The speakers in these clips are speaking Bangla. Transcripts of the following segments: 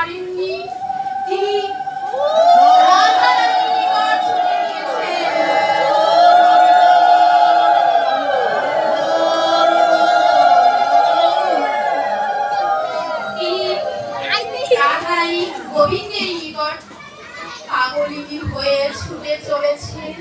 পারেননি। তিনি গোবিন্দের নিকট পাগলিনী হয়ে ছুটে চলেছেন।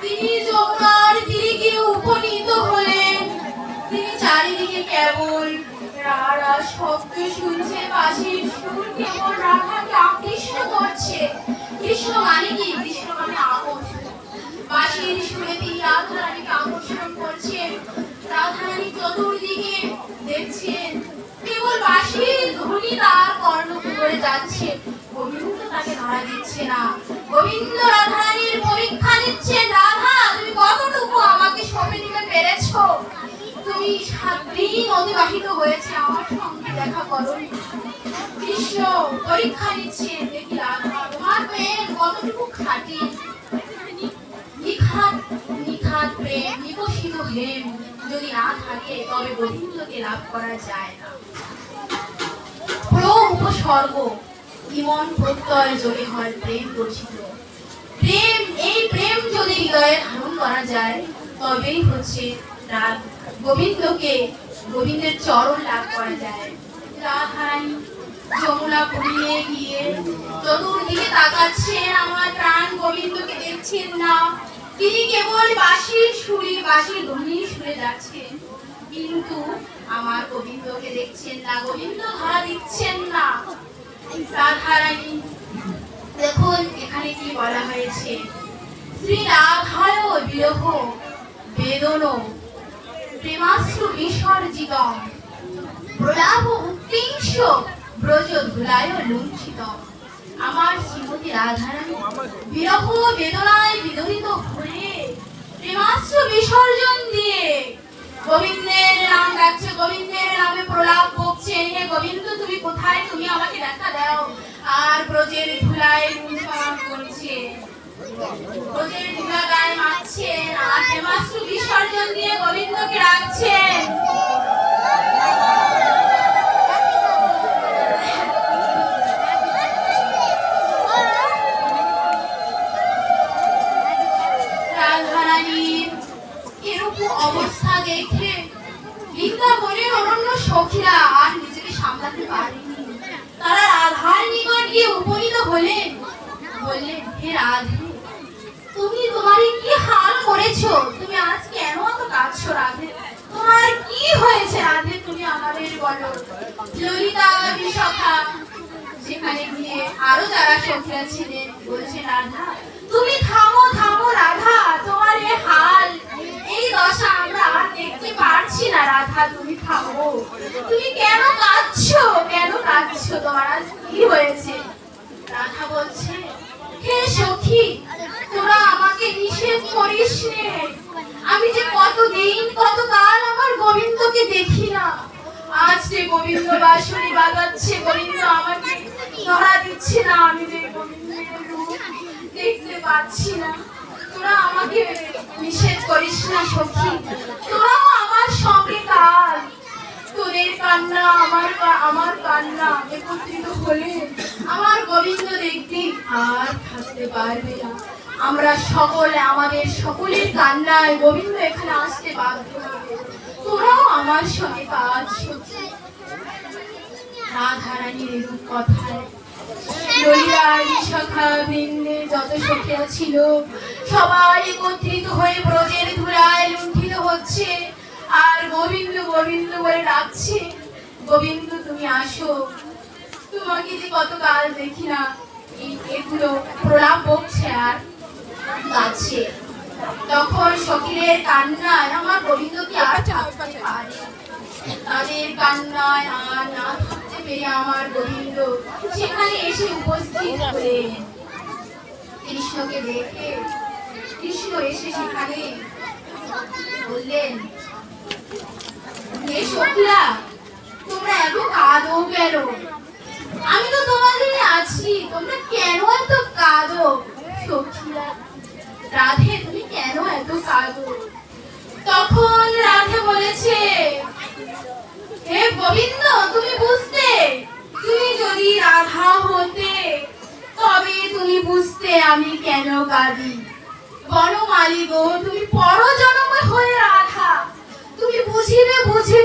তিনি যমুনার দিকে উপনীত হলেন। তিনি চারিদিকে কেবল রাড়া শব্দ শুনছে বাঁশির সুর কেবল রাধাকে আকৃষ্ট করছে। কৃষ্ণ মানে কি? কৃষ্ণ মানে আকর্ষণ বাঁশির সুরে তিনি রাধারানীকে আকর্ষণ করছেন। রাধারানী চতুর্দিকে দেখছেন। কেবল বাঁশির ধ্বনি তার কর্ণ করে যাচ্ছে। গোবিন্দ তাকে ধরা দিচ্ছে না। গোবিন্দ রাধারানীর পরীক্ষা নিচ্ছেন, রাধা, তুমি কতটুকু আমাকে সঁপে নিতে পেরেছ? তুমি সাত অতিবাহিত হয়েছে, আমার সঙ্গে দেখা করনি। কৃষ্ণ পরীক্ষা নিচ্ছে দেখি তোমার প্রেম কতটুকু খাঁটি। নিখাত নিখাত প্রেম নিকশিত প্রেম যদি না থাকে তবে গোবিন্দকে লাভ করা যায় না। প্রম উপসর্গ, ইমন প্রত্যয় যোগে হয় প্রেম গঠিত প্রেম, এই প্রেম যদি হৃদয়ে ধারণ করা যায়, তবেই হচ্ছে রাত গোবিন্দকে, গোবিন্দের চরণ লাভ করা যায়। রাধারানী যমুনা কুড়িয়ে গিয়ে চতুর্দিকে তাকাচ্ছেন আমার প্রাণ গোবিন্দকে দেখছেন না। তিনি কেবল বাঁশির সুরে, বাঁশির ধ্বনি শুনে যাচ্ছেন কিন্তু আমার গোবিন্দকে দেখছেন না, গোবিন্দ ধরা দিচ্ছেন না। রাধারানী, দেখুন এখানে কি বলা হয়েছে। শ্রী রাধায় বিরহ বেদন প্রেমাশ্রু বিসর্জিত প্রলাপ উত্তিংশ ব্রজ ধুলায় লুণ্ঠিত। আমার শ্রীমতী রাধারানী, বিরহ বেদনায় বিদরিত হয়ে প্রেমাশ্রু বিসর্জন দিয়ে গোবিন্দের নাম ডাকছে, গোবিন্দের নামে প্রলাপ বকছে হে গোবিন্দ, তুমি কোথায়? তুমি আমাকে দেখা দাও। আর ব্রজের ধুলায় লুণ্ঠন করছে। ব্রজের ধুলা গায়ে মাখছেন আর প্রেমাশ্রু বিসর্জন গিয়ে উপনীত হলেন বললেন হে রাধে, তুমি তোমার কি হাল করেছ? তুমি আজ কেন এত কাঁদছো রাধে? তোমার কি হয়েছে রাধে? তুমি আমাদের বলো। ললিতা বিশাখা সেখানে গিয়ে আরও যারা সখীরা ছিলেন, বলছে, রাধা, তুমি থামো থামো রাধা, তোমার এই হাল, এই দশা আমরা আর দেখতে পারছি না। রাধা, তুমি থামো। তুমি কেন কাঁদছো? কেন কাঁদছো? তোমার আজ কি হয়েছে? রাধা বলছে? হে সখী, তোরা আমাকে নিষেধ করিস নে। আমি যে কতদিন, কতকাল আমার গোবিন্দকে দেখি না। আজ যে গোবিন্দ বাঁশরি বাজাচ্ছে, গোবিন্দ আমাকে ধরা দিচ্ছে না। আমি যে গোবিন্দের দেখতে পাচ্ছি না। তোরা আমাকে নিষেধ করিস না সখী। তোরাও আমার সঙ্গে কাল। তোদের কান্না, আমার আমার কান্না একত্রিত হলে আমার গোবিন্দ থাকতে পারবে আমরা সকলে, আমাদের সকলের কান্নায় গোবিন্দ এখানে আসতে বাধ্য তোরাও আমার সঙ্গে কাজ রাধারানীর এরূপ কথায় ছিল সবাই একত্রিত হয়ে হচ্ছে আর গোবিন্দ গোবিন্দ বলে গোবিন্দ, তুমি আসো। তোমাকে যে কতকাল দেখি না এগুলো প্রলাপ বকছে আর গাছে তখন সখীদের কান্নায় আমার গোবিন্দ কি আর থাকতে পারে তাদের কান্নায় আর না থাকতে পেরে আমার গোবিন্দ সেখানে এসে উপস্থিত হলেন। কৃষ্ণকে দেখে কৃষ্ণ এসে সেখানে বললেন হে সখীরা তোমরা এত কাঁদো কেন? আমি তো তোমাদের আছি, তোমরা কেন এত কাঁদো? রাধে, তুমি কেন এত কাঁদো? তখন রাধে বলেছে, হে গোবিন্দ, তুমি বুঝতে, তুমি যদি রাধা হতে, তবে তুমি বুঝতে আমি কেন কাঁদি? বনমালী গো, তুমি পরজনমে হয়ে রাধা। তুমি বুঝিবে বুঝিবে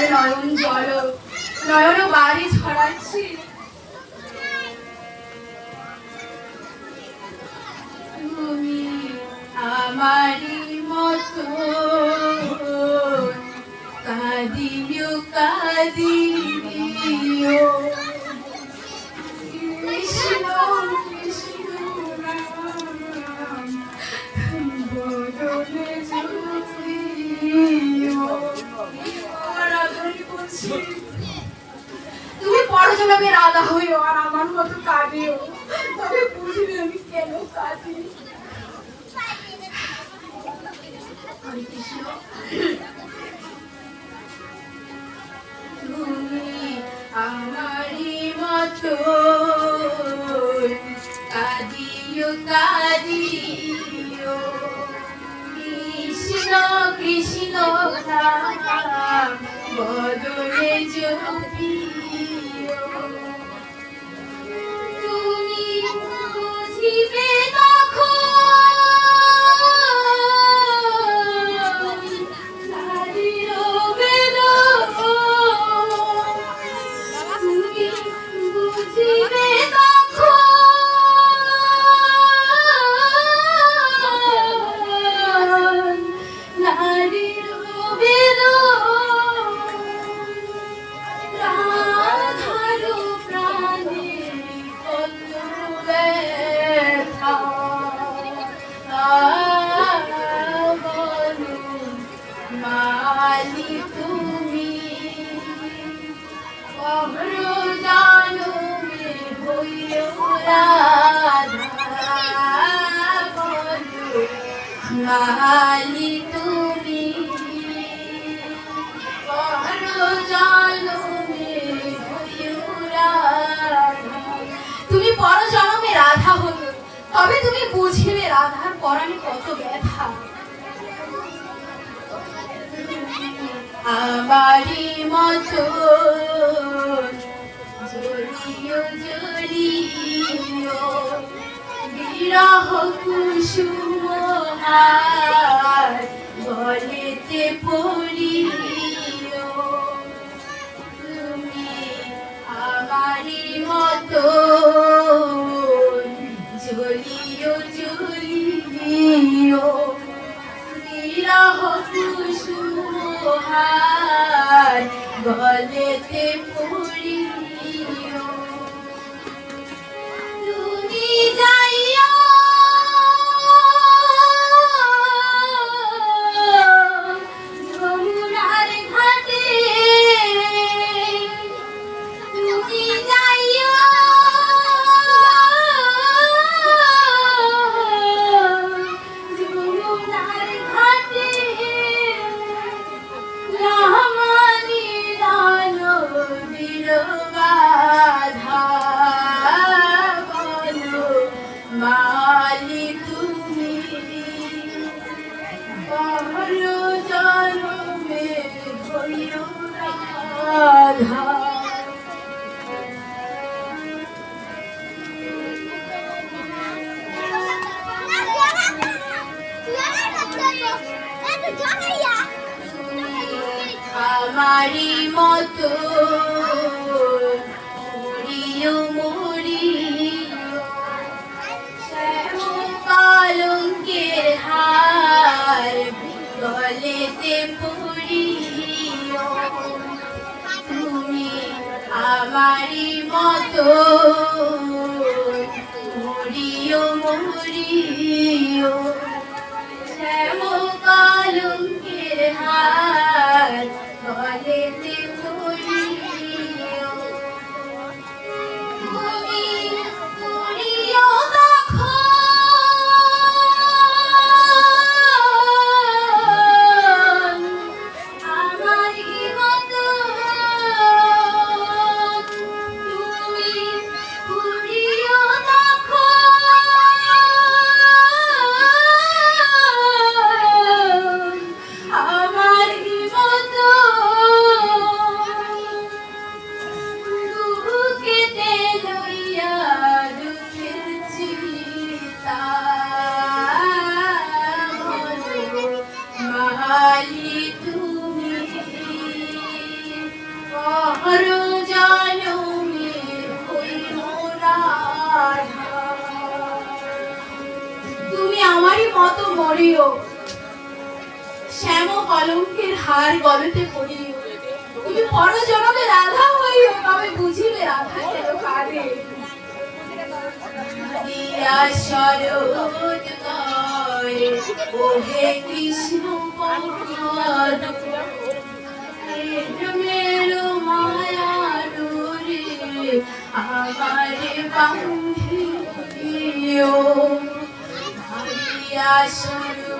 আর নয়ন জল নয়ন বাড়ি ছড়াচ্ছি। তুমি আমারই মতো কাঁদিও কাঁদিও তুমি পরজনমে রাধা হইও আর আমার মতো কাঁদিও। তবে বুঝবে আমি কেন কাঁদি। আমারই মতো কৃষ্ণ কৃষ্ণ বদলে যদিও তুমি তুমি পরজনমে রাধা হতো তবে তুমি বুঝিবে রাধার পরাণে কত ব্যথা। আমারই মতো জ্বলিও বিরহ কুসুম হার গলেতে পড়িও রাধা আমারি মতো মরিও শ্যাম পালঙ্কের হার গলেতে পড়িও আমারি মতো মরিও মরিও শ্যাম কালঙ্কের হাত গলেতে মতো মরিও। শ্যাম কলঙ্কের হার গলতে পড়িও। তুমি পরজনমে রাধা হইও, তবে বুঝিবে রাধা কেন কাঁদে? মায়া আমারে বান্ধিও হারিয়া শরৎ